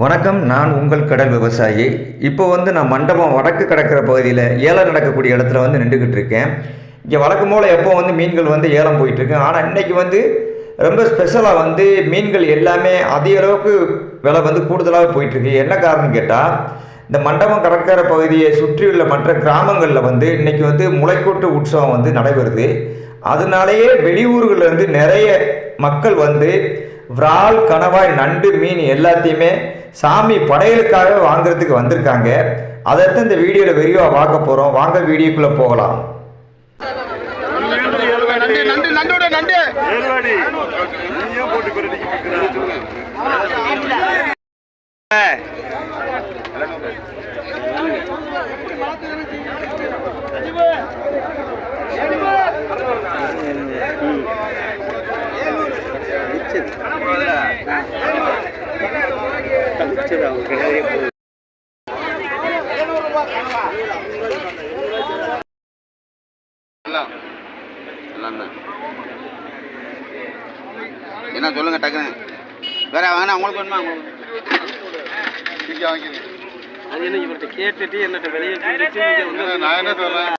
வணக்கம் நான் உங்கள் கடல் விவசாயி. இப்போ வந்து நான் மண்டபம் வடக்கு கடற்கிற பகுதியில் ஏலம் நடக்கக்கூடிய இடத்துல வந்து நின்றுக்கிட்டு இருக்கேன். இங்கே வழக்கம் போல் எப்போ வந்து மீன்கள் வந்து ஏலம் போயிட்டுருக்கு ஆனால் இன்னைக்கு வந்து ரொம்ப ஸ்பெஷலாக வந்து மீன்கள் எல்லாமே அதிக அளவுக்கு விலை வந்து கூடுதலாக போயிட்டுருக்கு என்ன காரணம் கேட்டால் இந்த மண்டபம் கடற்கரை பகுதியை சுற்றியுள்ள மற்ற கிராமங்களில் வந்து இன்னைக்கு வந்து முளைக்கூட்டு உற்சவம் வந்து நடைபெறுது. அதனாலேயே வெளியூர்கள்லேருந்து நிறைய மக்கள் வந்து விரால் கணவாய் நண்டு மீன் எல்லாத்தையுமே சாமி படையலுக்காக வாங்குறதுக்கு வந்திருக்காங்க. அதைத்தான் இந்த வீடியோவில் விரிவாக பார்க்க போகிறோம் வாங்க வீடியோக்குள்ளே போகலாம். போட்டு என்ன சொல்லுங்க டக்குன்னு வேற வாங்கினா உங்களுக்கு வேணுமா உங்களுக்கு அது என்ன இவர்கிட்ட கேட்டுட்டு என்னட்ட வெளியே சொல்லிட்டு நான் என்ன சொல்றேன்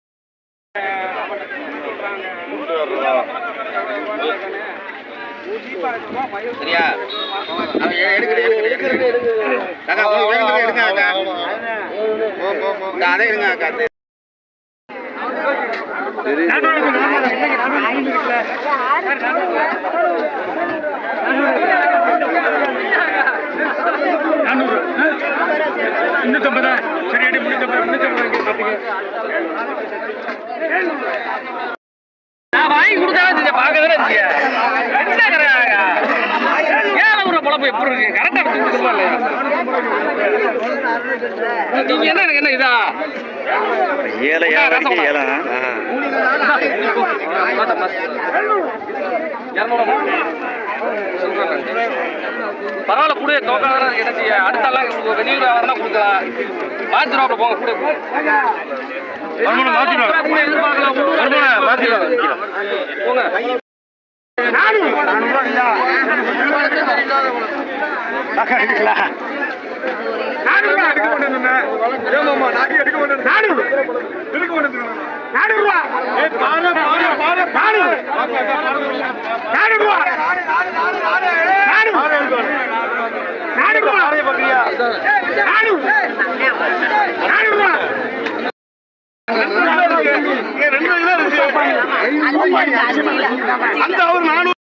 சரியா? அதை அக்கா முன்னூத்தம்பதா சரி அடி முன்னூத்தம்பது நான் வாங்கி தானே இருக்கிய என்ன கரையாங்க ஏன் ஒரு பொழப்பு எப்படி இருக்கு கரெக்டா எடுத்து கொடுத்துருமா இல்லையா? நீங்க என்ன எனக்கு என்ன இதா? ஏழை யாருக்கு ஏழை. பரவாயில்ல கூட தோக்காத என்ன செய்ய? அடுத்த வெளியூர் வரனா கொடுக்கலாம். மாத்திரம் போங்க கூட கூட அந்த அவர் நானூறு. விட்டு இருக்கிறது புரியுதா எடுக்க மாட்டேங்குதுன்னா அறுபது மறுபடியும் என்ன கொஞ்சம் வீடியோ கொடுக்குறீங்க ஊரி இருக்கு வேணுமா ஒரே ஊரி ஆட்சியில் போட்டிருக்காங்க போட்டோ எடுக்க குடிக்கிறத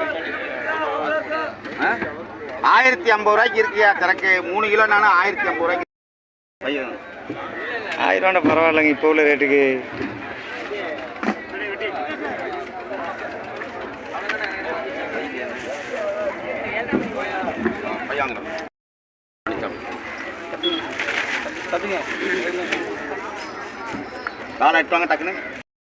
ஆயிரத்தி ஐம்பது ரூபாய்க்கு இருக்கியா? சரக்கு மூணு கிலோ நானும் ஆயிரத்தி ஐம்பது ரூபாய்க்கு. பையன் ஆயிரம் ரூபா பரவாயில்லைங்க இப்போ உள்ள ரேட்டுக்கு காலை எடுத்து வாங்க டக்குன்னு.